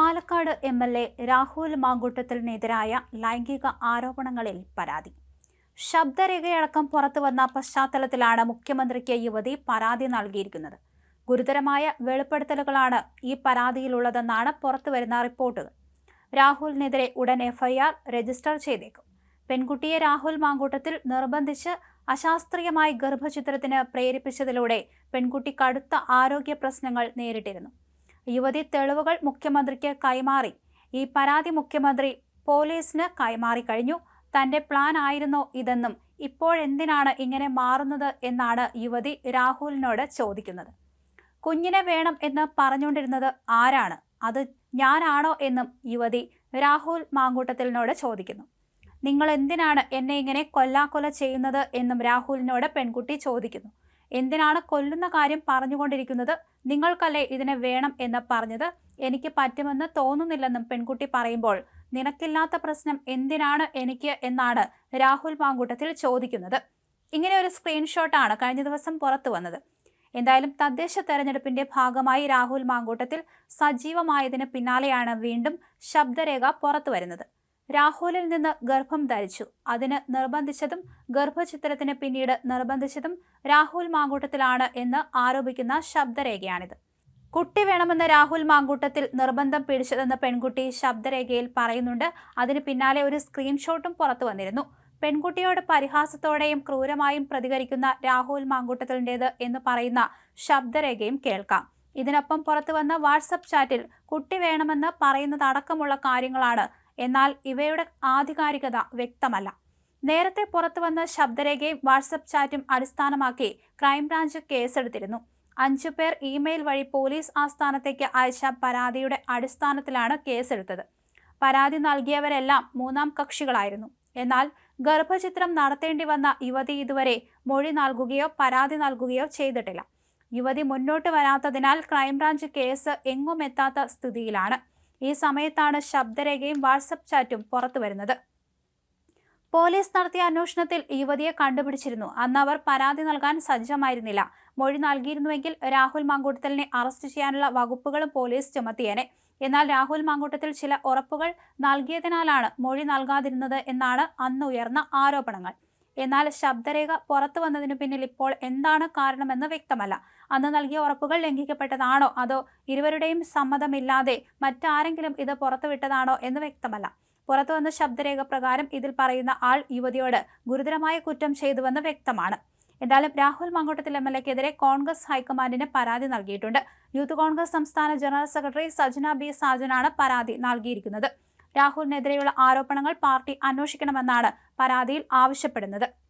Palakkad M L A Rahul മാങ്കൂട്ടത്തിനെതിരായ ലൈംഗിക ആരോപണങ്ങളിൽ പരാതി. ശബ്ദരേഖയടക്കം പുറത്തു വന്ന പശ്ചാത്തലത്തിലാണ് മുഖ്യമന്ത്രിക്ക് യുവതി പരാതി നൽകിയിരിക്കുന്നത്. ഗുരുതരമായ വെളിപ്പെടുത്തലുകളാണ് ഈ പരാതിയിലുള്ളതെന്നാണ് പുറത്തുവരുന്ന റിപ്പോർട്ടുകൾ. രാഹുലിനെതിരെ ഉടൻ എഫ്ഐആർ രജിസ്റ്റർ ചെയ്തേക്കും. പെൺകുട്ടിയെ രാഹുൽ മാങ്കൂട്ടത്തിൽ നിർബന്ധിച്ച് അശാസ്ത്രീയമായി ഗർഭചിത്രത്തിന് പ്രേരിപ്പിച്ചതിലൂടെ പെൺകുട്ടി കടുത്ത ആരോഗ്യ പ്രശ്നങ്ങൾ നേരിട്ടിരുന്നു. യുവതി തെളിവുകൾ മുഖ്യമന്ത്രിക്ക് കൈമാറി. ഈ പരാതി മുഖ്യമന്ത്രി പോലീസിന് കൈമാറി കഴിഞ്ഞു. തന്റെ പ്ലാൻ ആയിരുന്നോ ഇതെന്നും ഇപ്പോഴെന്തിനാണ് ഇങ്ങനെ മാറുന്നത് എന്നാണ് യുവതി രാഹുലിനോട് ചോദിക്കുന്നത്. കുഞ്ഞിനെ വേണം എന്ന് പറഞ്ഞുകൊണ്ടിരുന്നത് ആരാണ്? അത് ഞാനാണോ എന്നും യുവതി രാഹുൽ മാങ്കൂട്ടത്തിലിനോട് ചോദിക്കുന്നു. നിങ്ങൾ എന്തിനാണ് എന്നെ ഇങ്ങനെ കൊല്ലാക്കൊല ചെയ്യുന്നത് എന്നും രാഹുലിനോട് പെൺകുട്ടി ചോദിക്കുന്നു. എന്തിനാണ് കൊല്ലുന്ന കാര്യം പറഞ്ഞുകൊണ്ടിരിക്കുന്നത്? നിങ്ങൾക്കല്ലേ ഇതിനെ വേണം എന്ന് പറഞ്ഞത്? എനിക്ക് പറ്റുമെന്ന് തോന്നുന്നില്ലെന്നും പെൺകുട്ടി പറയുമ്പോൾ നിനക്കില്ലാത്ത പ്രശ്നം എന്തിനാണ് എനിക്ക് എന്നാണ് രാഹുൽ മാങ്കൂട്ടത്തിൽ ചോദിക്കുന്നത്. ഇങ്ങനെ ഒരു സ്ക്രീൻഷോട്ടാണ് കഴിഞ്ഞ ദിവസം പുറത്തു വന്നത്. എന്തായാലും തദ്ദേശ തെരഞ്ഞെടുപ്പിന്റെ ഭാഗമായി രാഹുൽ മാങ്കൂട്ടത്തിൽ സജീവമായതിന് പിന്നാലെയാണ് വീണ്ടും ശബ്ദരേഖ പുറത്തു വരുന്നത്. രാഹുലിൽ നിന്ന് ഗർഭം ധരിച്ചു. അതിന് നിർബന്ധിച്ചതും ഗർഭചിത്രത്തിന് പിന്നീട് നിർബന്ധിച്ചതും രാഹുൽ മാങ്കൂട്ടത്തിലാണ് എന്ന് ആരോപിക്കുന്ന ശബ്ദരേഖയാണിത്. കുട്ടി വേണമെന്ന രാഹുൽ മാങ്കൂട്ടത്തിൽ നിർബന്ധം പിടിച്ചതെന്ന് പെൺകുട്ടി ശബ്ദരേഖയിൽ പറയുന്നുണ്ട്. അതിന് പിന്നാലെ ഒരു സ്ക്രീൻഷോട്ടും പുറത്തു വന്നിരുന്നു. പെൺകുട്ടിയോട് പരിഹാസത്തോടെയും ക്രൂരമായും പ്രതികരിക്കുന്ന രാഹുൽ മാങ്കൂട്ടത്തിന്റെത് എന്ന് പറയുന്ന ശബ്ദരേഖയും കേൾക്കാം. ഇതിനൊപ്പം പുറത്തു വന്ന വാട്സപ്പ് ചാറ്റിൽ കുട്ടി വേണമെന്ന് പറയുന്നതടക്കമുള്ള കാര്യങ്ങളാണ് എന്നാൽ ഇവയുടെ ആധികാരികത വ്യക്തമല്ല. നേരത്തെ പുറത്തുവന്ന ശബ്ദരേഖയും വാട്സപ്പ് ചാറ്റും അടിസ്ഥാനമാക്കി ക്രൈംബ്രാഞ്ച് കേസെടുത്തിരുന്നു. അഞ്ചു പേർ ഇമെയിൽ വഴി പോലീസ് ആസ്ഥാനത്തേക്ക് അയച്ച പരാതിയുടെ അടിസ്ഥാനത്തിലാണ് കേസെടുത്തത്. പരാതി നൽകിയവരെല്ലാം മൂന്നാം കക്ഷികളായിരുന്നു. എന്നാൽ ഗർഭചിത്രം നടത്തേണ്ടി വന്ന യുവതി ഇതുവരെ മൊഴി നൽകുകയോ പരാതി നൽകുകയോ ചെയ്തിട്ടില്ല. യുവതി മുന്നോട്ട് വരാത്തതിനാൽ ക്രൈംബ്രാഞ്ച് കേസ് എങ്ങും എത്താത്ത സ്ഥിതിയിലാണ്. ഈ സമയത്താണ് ശബ്ദരേഖയും വാട്സപ്പ് ചാറ്റും പുറത്തു വരുന്നത്. പോലീസ് നടത്തിയ അന്വേഷണത്തിൽ യുവതിയെ കണ്ടുപിടിച്ചിരുന്നു. അന്ന് അവർ പരാതി നൽകാൻ സജ്ജമായിരുന്നില്ല. മൊഴി നൽകിയിരുന്നുവെങ്കിൽ രാഹുൽ മാങ്കൂട്ടത്തലിനെ അറസ്റ്റ് ചെയ്യാനുള്ള വകുപ്പുകളും പോലീസ് ചുമത്തിയേനെ. എന്നാൽ രാഹുൽ മാങ്കൂട്ടത്തിൽ ചില ഉറപ്പുകൾ നൽകിയതിനാലാണ് മൊഴി നൽകാതിരുന്നത് എന്നാണ് അന്ന് ഉയർന്ന ആരോപണങ്ങൾ. എന്നാൽ ശബ്ദരേഖ പുറത്തു വന്നതിനു പിന്നിൽ ഇപ്പോൾ എന്താണ് കാരണമെന്ന് വ്യക്തമല്ല. അന്ന് നൽകിയ ഉറപ്പുകൾ ലംഘിക്കപ്പെട്ടതാണോ? അതോ ഇരുവരുടെയും സമ്മതമില്ലാതെ മറ്റാരെങ്കിലും ഇത് പുറത്തുവിട്ടതാണോ എന്ന് വ്യക്തമല്ല. പുറത്തു വന്ന ശബ്ദരേഖ പ്രകാരം ഇതിൽ പറയുന്ന ആൾ യുവതിയോട് ഗുരുതരമായ കുറ്റം ചെയ്തുവെന്ന് വ്യക്തമാണ്. എന്തായാലും രാഹുൽ മങ്കോട്ടത്തിൽ എം എൽ എക്കെതിരെ കോൺഗ്രസ് ഹൈക്കമാൻഡിന് പരാതി നൽകിയിട്ടുണ്ട്. യൂത്ത് കോൺഗ്രസ് സംസ്ഥാന ജനറൽ സെക്രട്ടറി സജന ബി സാജനാണ് പരാതി നൽകിയിരിക്കുന്നത്. രാഹുലിനെതിരെയുള്ള ആരോപണങ്ങൾ പാർട്ടി അന്വേഷിക്കണമെന്നാണ് പരാതിയിൽ ആവശ്യപ്പെടുന്നത്